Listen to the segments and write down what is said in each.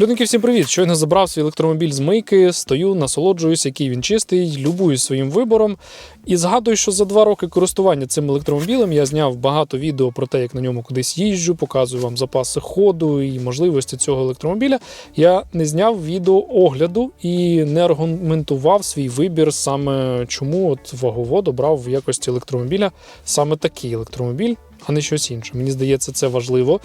Людники, всім привіт! Щойно забрав свій електромобіль з мийки, стою, насолоджуюсь, який він чистий, любуюсь своїм вибором. І згадую, що за два роки користування цим електромобілем я зняв багато відео про те, як на ньому кудись їжджу, показую вам запаси ходу і можливості цього електромобіля. Я не зняв відео огляду і не аргументував свій вибір саме чому от ваговод обрав в якості електромобіля саме такий електромобіль а не щось інше. Мені здається, це важливо.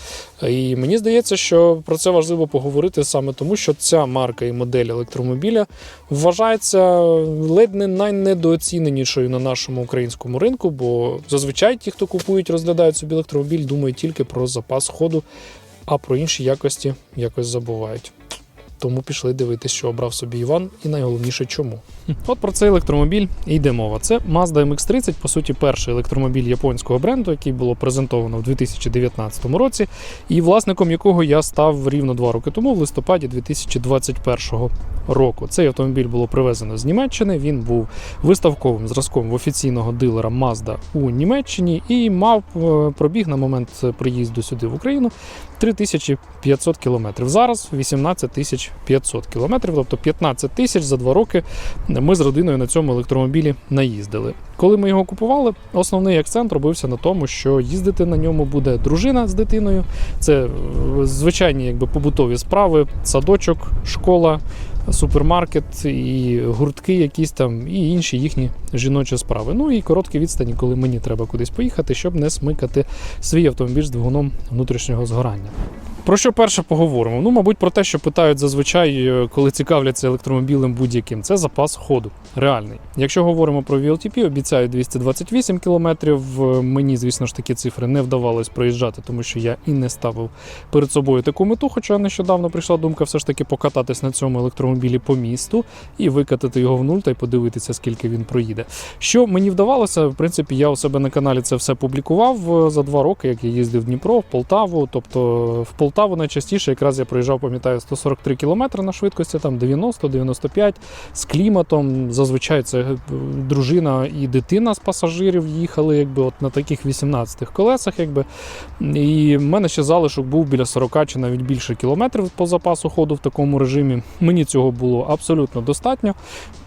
І мені здається, що про це важливо поговорити саме тому, що ця марка і модель електромобіля вважається ледь не найнедооціненішою на нашому українському ринку, бо зазвичай ті, хто купують, розглядають собі електромобіль, думають тільки про запас ходу, а про інші якості якось забувають. Тому пішли дивитися, що обрав собі Іван, і найголовніше чому. От про цей електромобіль і йде мова. Це Mazda MX-30, по суті, перший електромобіль японського бренду, який було презентовано в 2019 році, і власником якого я став рівно два роки тому, в листопаді 2021 року. Цей автомобіль було привезено з Німеччини. Він був виставковим зразком в офіційного дилера Mazda у Німеччині і мав е, пробіг на момент приїзду сюди в Україну 3500 кілометрів. Зараз 18 тисяч 500 кілометрів, тобто 15 тисяч за два роки ми з родиною на цьому електромобілі наїздили. Коли ми його купували, основний акцент робився на тому, що їздити на ньому буде дружина з дитиною. Це е, звичайні якби побутові справи, садочок, школа, супермаркет і гуртки, якісь там, і інші їхні жіночі справи. Ну і короткі відстані, коли мені треба кудись поїхати, щоб не смикати свій автомобіль з двигуном внутрішнього згорання. Про що перше поговоримо? Ну, мабуть, про те, що питають зазвичай, е, коли цікавляться електромобілем будь-яким, це запас ходу. Реальний. Якщо говоримо про VLTP, обіцяю 228 км. Мені, звісно ж, такі цифри не вдавалось проїжджати, тому що я і не ставив перед собою таку мету. Хоча нещодавно прийшла думка все ж таки покататись на цьому електромобілі по місту і викатати його в нуль та й подивитися, скільки він проїде. Що мені вдавалося, в принципі, я у себе на каналі це все публікував е, за два роки, як я їздив в Дніпро, в Полтаву. Тобто в Полтаву найчастіше якраз я проїжджав, пам'ятаю, 143 км на швидкості, там 90-95 з кліматом. Зазвичай це е, дружина і дитина з пасажирів їхали, якби от на таких 18 колесах. Якби. І в мене ще залишок був біля 40 чи навіть більше кілометрів по запасу ходу в такому режимі. Мені цього було абсолютно достатньо.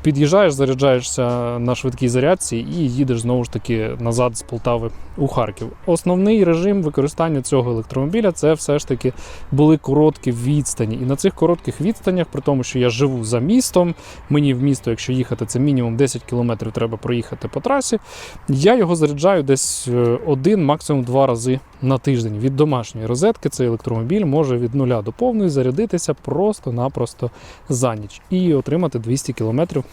Під'їжджаєш, заряджаєшся на швидкій зарядці і їдеш знову ж таки назад з Полтави у Харків. Основний режим використання цього електромобіля це все ж таки були короткі відстані. І на цих коротких відстанях, при тому, що я живу за містом, мені в місто, якщо їхати, це мінімум 10 кілометрів треба проїхати по трасі. Я його заряджаю десь е, один, максимум два рази на тиждень. Від домашньої розетки цей електромобіль може від нуля до повної зарядитися просто-напросто за ніч і отримати 200 кілометрів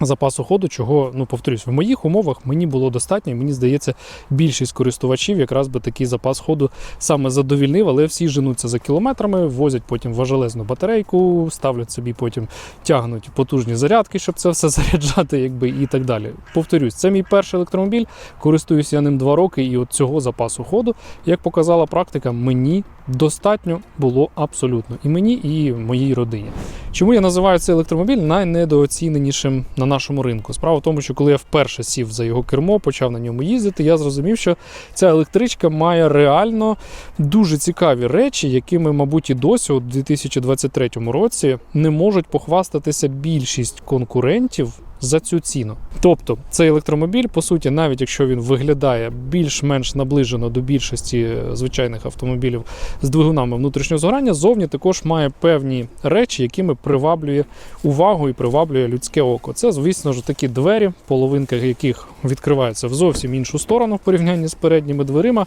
запасу ходу, чого, ну повторюсь, в моїх умовах мені було достатньо, і мені здається, більшість користувачів якраз би такий запас ходу саме задовільнив, але всі женуться за кілометрами, возять потім важелезну батарейку, ставлять собі, потім тягнуть потужні зарядки, щоб це все заряджати, якби і так далі. Повторюсь, це мій перший електромобіль, користуюся я ним два роки, і от цього запасу ходу, як показала практика, мені достатньо було абсолютно і мені, і моїй родині. Чому я називаю цей електромобіль найнедооціненішим на нашому ринку? Справа в тому, що коли я вперше сів за його кермо, почав на ньому їздити, я зрозумів, що ця електричка має реально дуже цікаві речі, якими, мабуть, і досі, у 2023 році, не можуть похвастатися більшість конкурентів за цю ціну. Тобто цей електромобіль, по суті, навіть якщо він виглядає більш-менш наближено до більшості е, звичайних автомобілів з двигунами внутрішнього згорання, зовні також має певні речі, якими приваблює увагу і приваблює людське око. Це, звісно ж, такі двері, половинка яких відкриваються в зовсім іншу сторону в порівнянні з передніми дверима.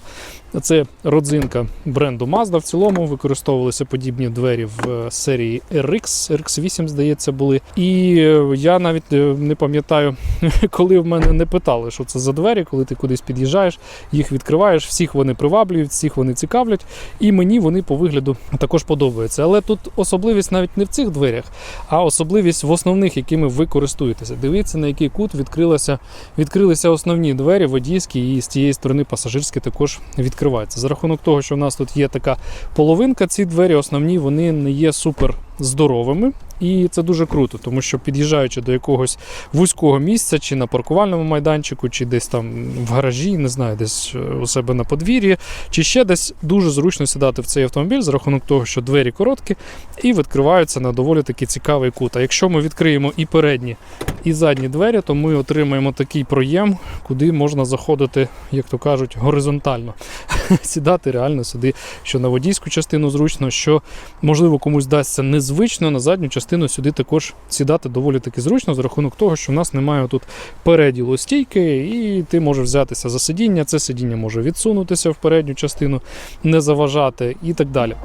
Це родзинка бренду Mazda. В цілому використовувалися подібні двері в е, серії RX, RX8, здається, були. І е, я навіть не пам'ятаю, коли в мене не питали, що це за двері, коли ти кудись під'їжджаєш, їх відкриваєш, всіх вони приваблюють, всіх вони цікавлять, і мені вони по вигляду також подобаються. Але тут особливість навіть не в цих дверях, а особливість в основних, якими ви користуєтеся. Дивіться, на який кут відкрилася, відкрилися основні двері, водійські, і з цієї сторони пасажирські також відкриваються. За рахунок того, що в нас тут є така половинка, ці двері основні, вони не є супер здоровими. І це дуже круто, тому що під'їжджаючи до якогось вузького місця, чи на паркувальному майданчику, чи десь там в гаражі, не знаю, десь е, у себе на подвір'ї, чи ще десь дуже зручно сідати в цей автомобіль за рахунок того, що двері короткі і відкриваються на доволі таки цікавий кут. А якщо ми відкриємо і передні, і задні двері, то ми отримаємо такий проєм, куди можна заходити, як то кажуть, горизонтально. Сідати реально сюди, що на водійську частину зручно, що можливо комусь дасться незвично, на задню частину сюди також сідати доволі таки зручно, за рахунок того, що в нас немає тут переділу стійки, і ти можеш взятися за сидіння. Це сидіння може відсунутися в передню частину, не заважати і так далі.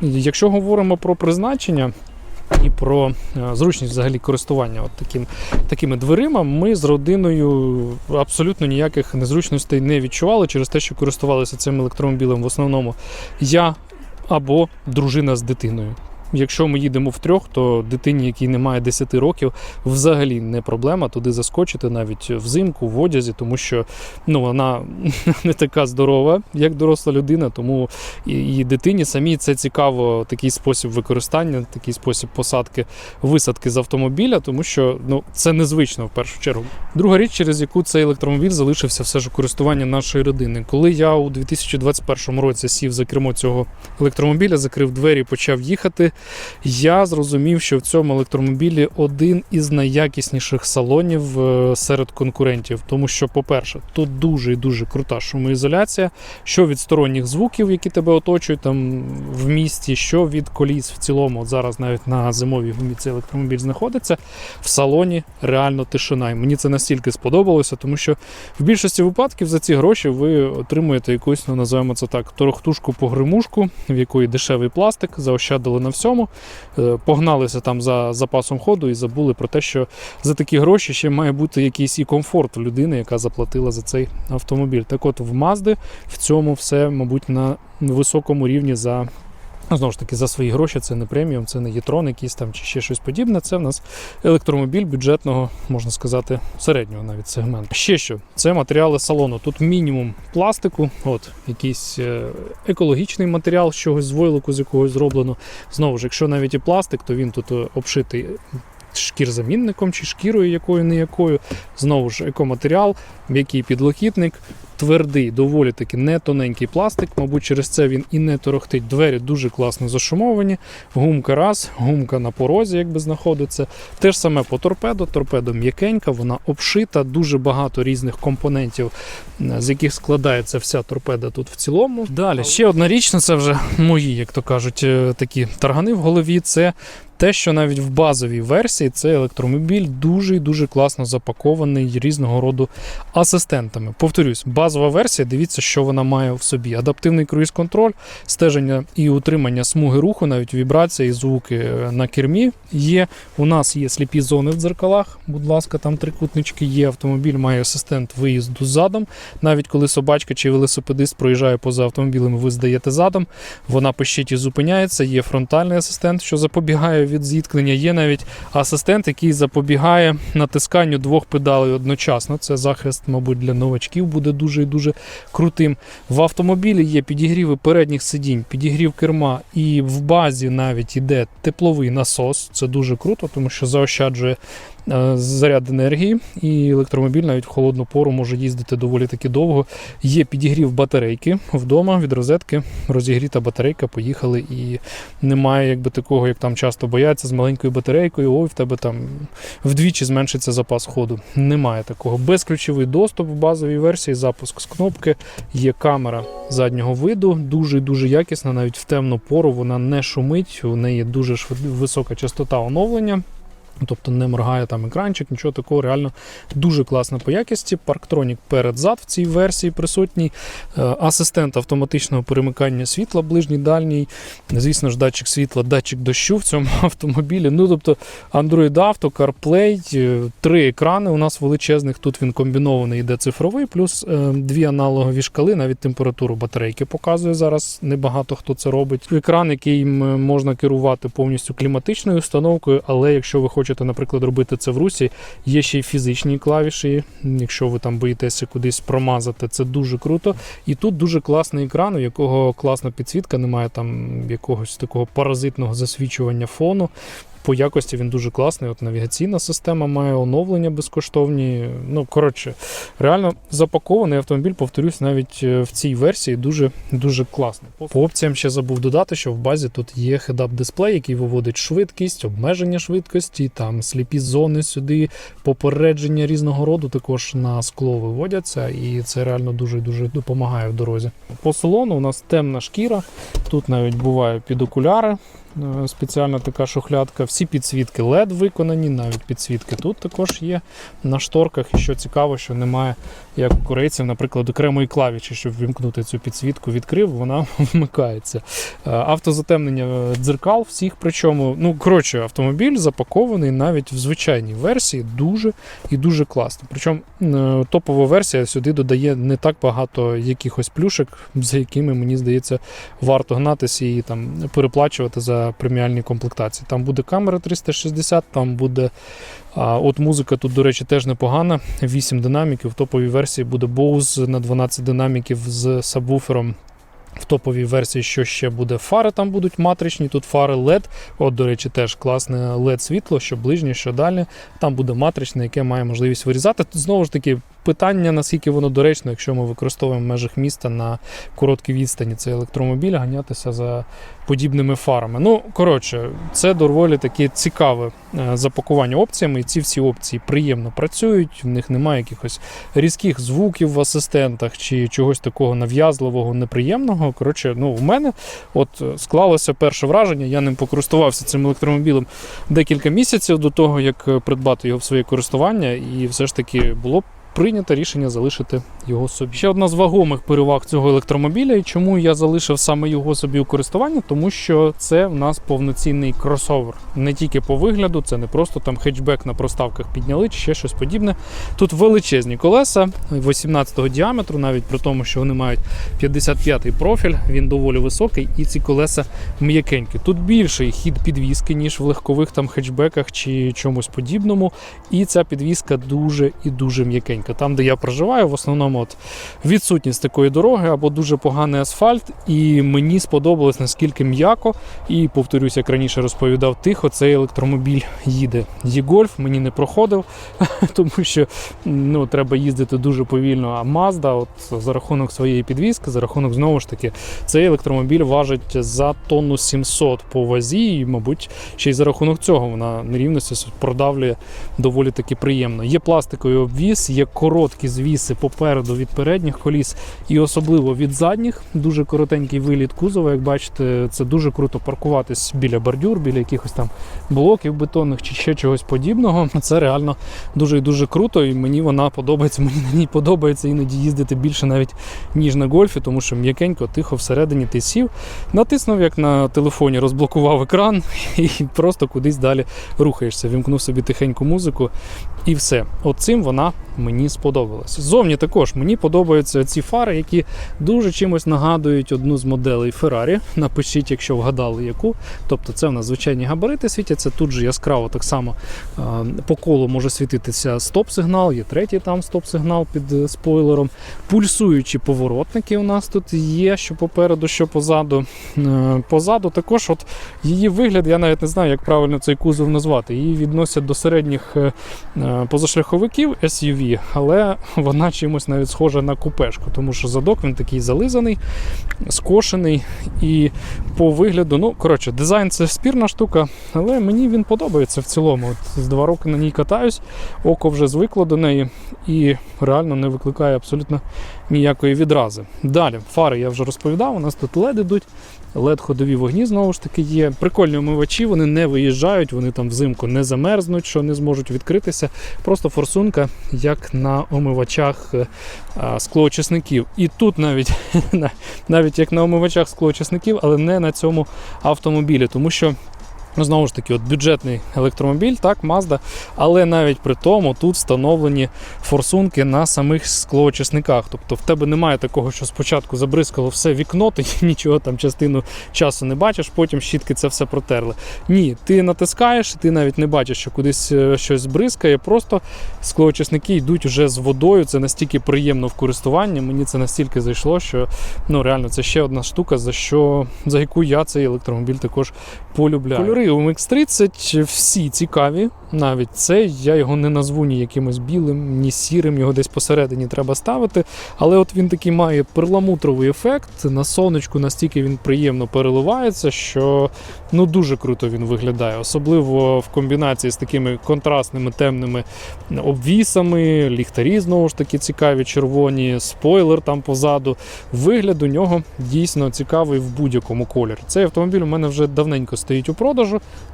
Якщо говоримо про призначення і про е, зручність взагалі користування от таким, такими дверима, ми з родиною абсолютно ніяких незручностей не відчували через те, що користувалися цим електромобілем в основному я або дружина з дитиною. Якщо ми їдемо втрьох, то дитині, якій немає 10 років, взагалі не проблема туди заскочити навіть взимку, в одязі, тому що ну, вона не така здорова, як доросла людина, тому і, дитині самій це цікаво, такий спосіб використання, такий спосіб посадки, висадки з автомобіля, тому що ну, це незвично в першу чергу. Друга річ, через яку цей електромобіль залишився все ж у користування нашої родини. Коли я у 2021 році сів за кермо цього електромобіля, закрив двері почав їхати, я зрозумів, що в цьому електромобілі один із найякісніших салонів е, серед конкурентів. Тому що, по-перше, тут дуже і дуже крута шумоізоляція, що від сторонніх звуків, які тебе оточують там в місті, що від коліс в цілому. От зараз навіть на зимовій гумі цей електромобіль знаходиться. В салоні реально тишина. І мені це настільки сподобалося, тому що в більшості випадків за ці гроші ви отримуєте якусь, ну називаємо це так, торохтушку погримушку, в якої дешевий пластик, заощадили на всьому, е, погналися там за запасом ходу і забули про те, що за такі гроші ще має бути якийсь і комфорт людини, яка заплатила за цей автомобіль. Так от в Мазди в цьому все, мабуть, на високому рівні за. Ну, знову ж таки, за свої гроші це не преміум, це не єтрон якийсь там чи ще щось подібне. Це в нас електромобіль бюджетного, можна сказати, середнього навіть сегменту. Ще що, це матеріали салону. Тут мінімум пластику, от якийсь е, екологічний матеріал, з чогось з войлоку, з якогось зроблено. Знову ж, якщо навіть і пластик, то він тут е, обшитий шкірзамінником чи шкірою якою не якою. Знову ж екоматеріал, м'який підлокітник. Твердий, доволі таки не тоненький пластик, мабуть, через це він і не торохтить. Двері дуже класно зашумовані. Гумка раз, гумка на порозі, якби знаходиться. Те ж саме по торпедо. Торпедо м'якенька, вона обшита, дуже багато різних компонентів, з яких складається вся торпеда тут в цілому. Далі ще одна річ, ну це вже мої, як то кажуть, е, такі таргани в голові. Це те, що навіть в базовій версії цей електромобіль дуже і дуже класно запакований різного роду асистентами. Повторюсь, базова версія, дивіться, що вона має в собі: адаптивний круїз-контроль, стеження і утримання смуги руху, навіть вібрація і звуки е, на кермі є. У нас є сліпі зони в дзеркалах. Будь ласка, там трикутнички є. Автомобіль має асистент виїзду задом. Навіть коли собачка чи велосипедист проїжджає поза автомобілем, ви здаєте задом. Вона пищить і зупиняється. Є фронтальний асистент, що запобігає від зіткнення. Є навіть асистент, який запобігає натисканню двох педалей одночасно. Це захист, мабуть, для новачків буде дуже і дуже крутим. В автомобілі є підігріви передніх сидінь, підігрів керма, і в базі навіть іде тепловий насос. Це дуже круто, тому що заощаджує заряд енергії, і електромобіль навіть в холодну пору може їздити доволі таки довго. Є підігрів батарейки вдома від розетки, розігріта батарейка, поїхали, і немає якби такого, як там часто бояться з маленькою батарейкою. Ой, в тебе там вдвічі зменшиться запас ходу. Немає такого. Безключовий доступ в базовій версії, запуск з кнопки, є камера заднього виду, дуже дуже якісна, навіть в темну пору вона не шумить, у неї дуже швид... висока частота оновлення. Тобто не моргає там екранчик, нічого такого реально дуже класно по якості. Парктронік перед-зад в цій версії присутній. Е, Асистент автоматичного перемикання світла, ближній дальній. Звісно ж, датчик світла, датчик дощу в цьому автомобілі. Ну тобто Android Auto, CarPlay, е, три екрани у нас величезних. Тут він комбінований, йде цифровий, плюс е, дві аналогові шкали, навіть температуру батарейки показує зараз. Небагато хто це робить. Екран, який можна керувати повністю кліматичною установкою, але якщо ви хочете, наприклад, робити це в русі, є ще й фізичні клавіші. Якщо ви там боїтеся кудись промазати, це дуже круто. І тут дуже класний екран, у якого класна підсвітка, немає там якогось такого паразитного засвічування фону. По якості він дуже класний. От навігаційна система має оновлення безкоштовні. Ну, коротше, реально запакований автомобіль, повторюсь, навіть е, в цій версії дуже дуже класний. По опціям ще забув додати, що в базі тут є head-up дисплей, який виводить швидкість, обмеження швидкості, там сліпі зони сюди, попередження різного роду також на скло виводяться, і це реально дуже дуже допомагає в дорозі. По салону у нас темна шкіра. Тут навіть буває під окуляри. Е, Спеціальна така шухлядка. Всі підсвітки LED виконані, навіть підсвітки тут також є на шторках. І що цікаво, що немає, як у корейців, наприклад, окремої клавіші, щоб вимкнути цю підсвітку, відкрив, вона вмикається. Е, Автозатемнення дзеркал всіх, причому, ну коротше, автомобіль запакований навіть в звичайній версії, дуже і дуже класно. Причому е, топова версія сюди додає не так багато якихось плюшек, за якими мені здається варто гнатися і там переплачувати за преміальні комплектації. Там буде камера 360, там буде. От музика тут, до речі, теж непогана. 8 динаміків. В топовій версії буде Bose на 12 динаміків з сабвуфером. В топовій версії, що ще буде фари, там будуть матричні, тут фари LED. От, до речі, теж класне LED світло, що ближнє, що далі. Там буде матричне, яке має можливість вирізати. Тут знову ж таки питання, наскільки воно доречно, якщо ми використовуємо в межах міста на короткій відстані цей електромобіль, ганятися за подібними фарами. Ну, коротше, це доволі таке цікаве е, запакування опціями, і ці всі опції приємно працюють, в них немає якихось різких звуків в асистентах чи чогось такого нав'язливого, неприємного. Коротше, ну, у мене от е, склалося перше враження, я ним покористувався цим електромобілем декілька місяців до того, як е, придбати його в своє користування, і все ж таки було прийнято рішення залишити його собі. Ще одна з вагомих переваг цього електромобіля, і чому я залишив саме його собі у користуванні, тому що це в нас повноцінний кросовер. Не тільки по вигляду, це не просто там хетчбек на проставках підняли чи ще щось подібне. Тут величезні колеса 18-го діаметру, навіть при тому, що вони мають 55-й профіль, він доволі високий, і ці колеса м'якенькі. Тут більший хід підвіски, ніж в легкових там хетчбеках чи чомусь подібному. І ця підвіска дуже і дуже м'якенька. Там, де я проживаю, в основному от відсутність такої дороги або дуже поганий асфальт. І мені сподобалось наскільки м'яко. І повторюсь, як раніше розповідав, тихо цей електромобіль їде. Є-гольф мені не проходив, тому що ну, треба їздити дуже повільно. А Mazda, от за рахунок своєї підвіски, за рахунок знову ж таки, цей електромобіль важить за тонну 700 по вазі, і, мабуть, ще й за рахунок цього вона нерівності продавлює доволі таки приємно. Є пластиковий обвіз, є короткі звіси попереду від передніх коліс, і особливо від задніх. Дуже коротенький виліт кузова. Як бачите, це дуже круто паркуватись біля бордюр, біля якихось там блоків бетонних чи ще чогось подібного. Це реально дуже і дуже круто, і мені вона подобається. Мені на ній подобається іноді їздити більше навіть ніж на гольфі, тому що м'якенько, тихо всередині ти сів, натиснув як на телефоні, розблокував екран і просто кудись далі рухаєшся. Вімкнув собі тихеньку музику і все. От цим вона мені сподобалась. Зовні також мені подобаються ці фари, які дуже чимось нагадують одну з моделей Ferrari. Напишіть, якщо вгадали яку. Тобто це в нас звичайні габарити світяться. Тут же яскраво так само по колу може світитися стоп-сигнал, є третій там стоп-сигнал під е, спойлером. Пульсуючі поворотники у нас тут є, що попереду, що позаду. Е, Позаду також от її вигляд, я навіть не знаю, як правильно цей кузов назвати. Її відносять до середніх е, позашляховиків SUV, але вона чимось навіть схожа на купешку, тому що задок він такий зализаний, скошений і по вигляду, ну коротше, дизайн це спірна штука, але мені він подобається в цілому. От з два роки на ній катаюсь, око вже звикло до неї і реально не викликає абсолютно ніякої відрази. Далі, фари я вже розповідав, у нас тут LED ідуть, LED ходові вогні знову ж таки є. Прикольні омивачі, вони не виїжджають, вони там взимку не замерзнуть, що не зможуть відкритися. Просто форсунка, як на омивачах е, склоочисників. І тут навіть, навіть як на омивачах склоочисників, але не на цьому автомобілі, тому що. Ну, знову ж таки, от бюджетний електромобіль, так, Mazda, але навіть при тому тут встановлені форсунки на самих склоочисниках. Тобто в тебе немає такого, що спочатку забризкало все вікно, ти нічого там частину часу не бачиш, потім щітки це все протерли. Ні, ти натискаєш, ти навіть не бачиш, що кудись е, щось бризкає, просто склоочисники йдуть вже з водою. Це настільки приємно в користуванні. Мені це настільки зайшло, що ну реально це ще одна штука, за що за яку я цей електромобіль також полюбляю. У MX30 всі цікаві. Навіть цей я його не назву ні якимось білим, ні сірим, його десь посередині треба ставити. Але от він такий має перламутровий ефект. На сонечку настільки він приємно переливається, що ну дуже круто він виглядає, особливо в комбінації з такими контрастними темними обвісами, ліхтарі знову ж таки цікаві, червоні, спойлер там позаду. Вигляд у нього дійсно цікавий в будь-якому кольорі. Цей автомобіль у мене вже давненько стоїть у продажу.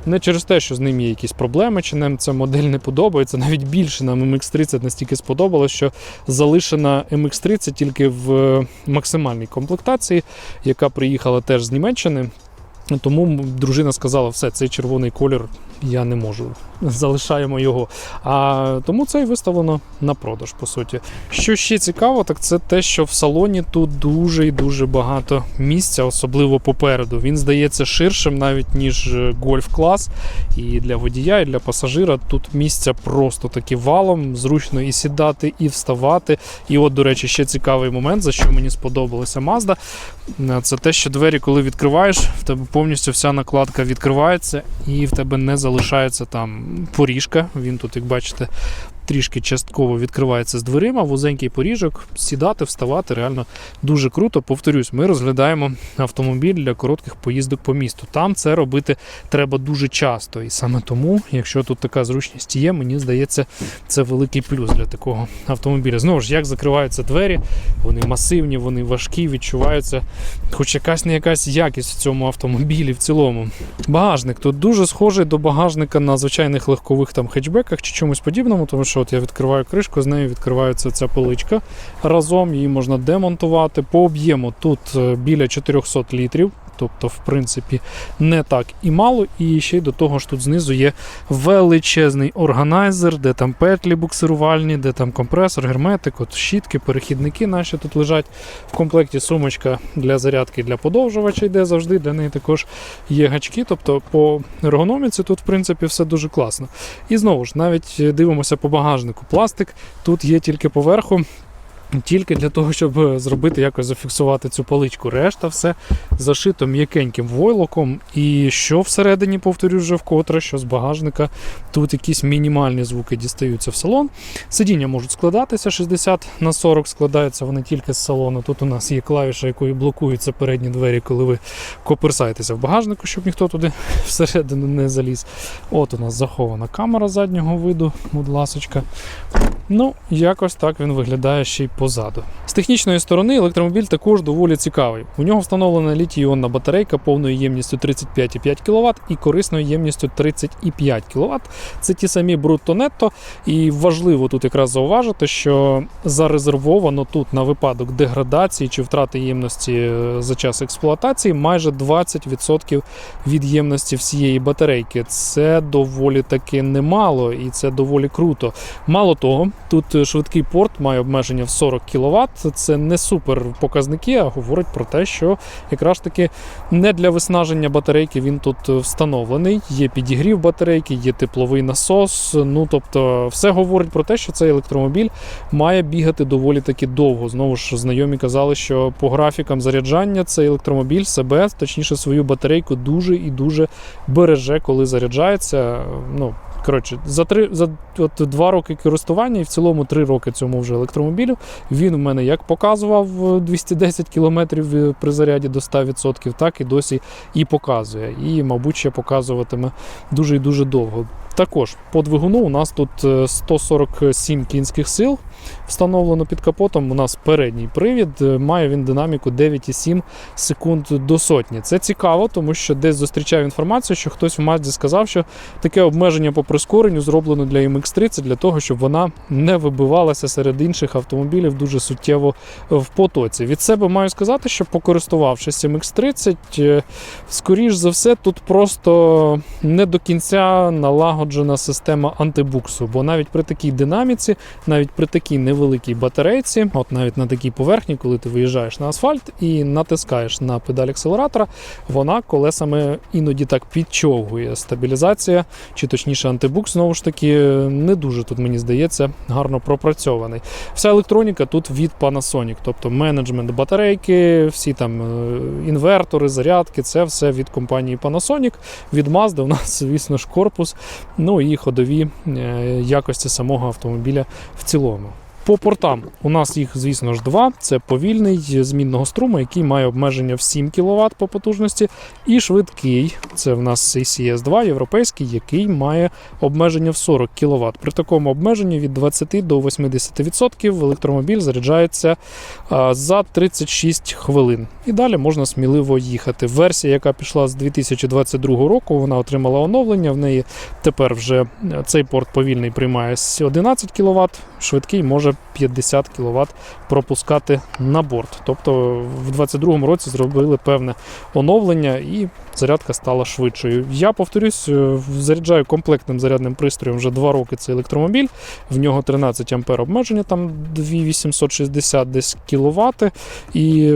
Не через те, що з ним є якісь проблеми, чи нам ця модель не подобається. Навіть більше нам MX30 настільки сподобалось, що залишена MX30 тільки в максимальній комплектації, яка приїхала теж з Німеччини. Тому дружина сказала, все, цей червоний колір я не можу. Залишаємо його. А тому це і виставлено на продаж, по суті. Що ще цікаво, так це те, що в салоні тут дуже і дуже багато місця, особливо попереду. Він здається ширшим навіть ніж гольф-клас. І для водія, і для пасажира тут місця просто таки валом. Зручно і сідати, і вставати. І от, до речі, ще цікавий момент, за що мені сподобалася Mazda. Це те, що двері, коли відкриваєш, в тебе повністю вся накладка відкривається, і в тебе не залишається там поріжка. Він тут, як бачите, трішки частково відкривається з дверима, вузенький поріжок, сідати, вставати реально дуже круто. Повторюсь, ми розглядаємо автомобіль для коротких поїздок по місту. Там це робити треба дуже часто. І саме тому, якщо тут така зручність є, мені здається, це великий плюс для такого автомобіля. Знову ж, як закриваються двері, вони масивні, вони важкі, відчуваються, хоч якась не якась якість в цьому автомобілі в цілому. Багажник тут дуже схожий до багажника на звичайних легкових там хетчбеках чи чомусь подібному, тому що от я відкриваю кришку, з нею відкривається ця поличка разом, її можна демонтувати. По об'єму тут е, біля 400 літрів. Тобто, в принципі, не так і мало. І ще й до того ж тут знизу є величезний органайзер, де там петлі буксирувальні, де там компресор, герметик, от щітки, перехідники наші тут лежать. В комплекті сумочка для зарядки для подовжувача йде завжди. Для неї також є гачки. Тобто по ергономіці тут, в принципі, все дуже класно. І знову ж, навіть дивимося по багажнику. Пластик тут є тільки поверху. Тільки для того, щоб зробити якось зафіксувати цю паличку. Решта все зашито м'якеньким войлоком. І що всередині, повторюю вже вкотре, що з багажника тут якісь мінімальні звуки дістаються в салон. Сидіння можуть складатися 60 на 40 складаються вони тільки з салону. Тут у нас є клавіша, якою блокуються передні двері, коли ви коперсаєтеся в багажнику, щоб ніхто туди всередину не заліз. От у нас захована камера заднього виду, будь ласочка. Ну, якось так він виглядає ще й позаду. З технічної сторони електромобіль також доволі цікавий. У нього встановлена літій-іонна батарейка повною ємністю 35,5 кВт і корисною ємністю 35 кВт. Це ті самі брутто-нетто. І важливо тут якраз зауважити, що зарезервовано тут на випадок деградації чи втрати ємності е, за час експлуатації майже 20% від ємності всієї батарейки. Це доволі таки немало і це доволі круто. Мало того, тут швидкий порт має обмеження в 40 кВт. Це не супер показники, а говорить про те, що якраз таки не для виснаження батарейки він тут встановлений. Є підігрів батарейки, є тепловий насос. Ну тобто, все говорить про те, що цей електромобіль має бігати доволі таки довго. Знову ж знайомі казали, що по графікам заряджання цей електромобіль себе, точніше, свою батарейку дуже і дуже береже, коли заряджається. Ну, Коротше, за три за от два роки користування і в цілому три роки цьому вже електромобілю. Він у мене як показував е, 210 км при заряді до 100%, так і досі і показує. І, мабуть, ще показуватиме дуже і дуже довго. Також по двигуну у нас тут е, 147 кінських сил встановлено під капотом. У нас передній привід. Е, Має він динаміку 9,7 секунд до сотні. Це цікаво, тому що десь зустрічав інформацію, що хтось в Мазді сказав, що таке обмеження по прискоренню зроблено для MX-30 для того, щоб вона не вибивалася серед інших автомобілів дуже суттєво в потоці. Від себе маю сказати, що покористувавшись MX-30, е, скоріш за все, тут просто не до кінця налагоджена система антибуксу, бо навіть при такій динаміці, навіть при такій невеликій батарейці, от навіть на такій поверхні, коли ти виїжджаєш на асфальт і натискаєш на педаль акселератора, вона колесами іноді так підчовгує. Стабілізація, чи точніше антибукс, знову ж таки, не дуже тут, мені здається, гарно пропрацьований. Вся електроніка тут від Panasonic, тобто менеджмент батарейки, всі там е, інвертори, зарядки, це все від компанії Panasonic. Від Mazda у нас, звісно ж, корпус, ну і ходові е, якості самого автомобіля в цілому. По портам у нас їх, звісно ж, два. Це повільний змінного струму, який має обмеження в 7 кВт по потужності, і швидкий. Це в нас ACS 2 європейський, який має обмеження в 40 кВт. При такому обмеженні від 20 до 80% електромобіль заряджається за 36 хвилин. І далі можна сміливо їхати. Версія, яка пішла з 2022 року, вона отримала оновлення. В неї тепер вже е, цей порт повільний приймає 11 кВт, швидкий може 50 кВт пропускати на борт. Тобто в 2022 році зробили певне оновлення і зарядка стала швидшою. Я повторюсь, е, заряджаю комплектним зарядним пристроєм вже 2 роки цей електромобіль. В нього 13 ампер обмеження, там 2860 десь кВт. І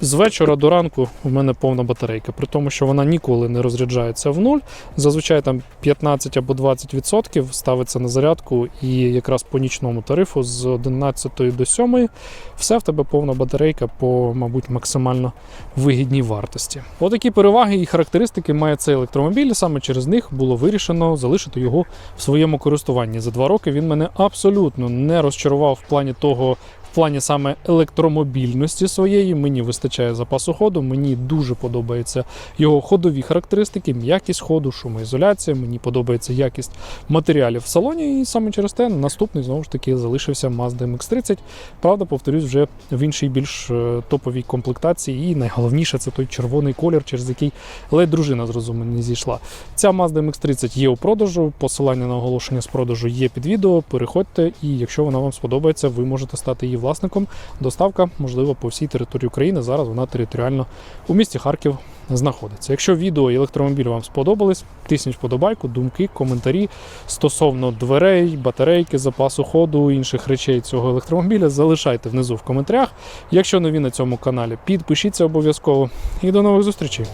з вечора до ранку у мене повна батарейка, при тому, що вона ніколи не розряджається в нуль. Зазвичай там 15 або 20% ставиться на зарядку, і якраз по нічному тарифу з 11 до 7 все в тебе повна батарейка по, мабуть, максимально вигідній вартості. Отакі переваги і характеристики має цей електромобіль. Саме через них було вирішено залишити його в своєму користуванні. За два роки він мене абсолютно не розчарував в плані того. Плані саме електромобільності своєї мені вистачає запасу ходу. Мені дуже подобаються його ходові характеристики, м'якість ходу, шумоізоляція. Мені подобається якість матеріалів в салоні. І саме через те наступний знову ж таки залишився Mazda MX-30. Правда, повторюсь, вже в іншій більш е, топовій комплектації. І найголовніше це той червоний колір, через який ледь дружина з розуму не зійшла. Ця Mazda MX-30 є у продажу. Посилання на оголошення з продажу є під відео. Переходьте, і якщо вона вам сподобається, ви можете стати її власником. Доставка можливо по всій території України. Зараз вона територіально у місті Харків знаходиться. Якщо відео і електромобіль вам сподобались, тисніть вподобайку, думки, коментарі стосовно дверей, батарейки, запасу ходу, інших речей цього електромобіля, залишайте внизу в коментарях. Якщо нові на цьому каналі, підпишіться обов'язково і до нових зустрічей.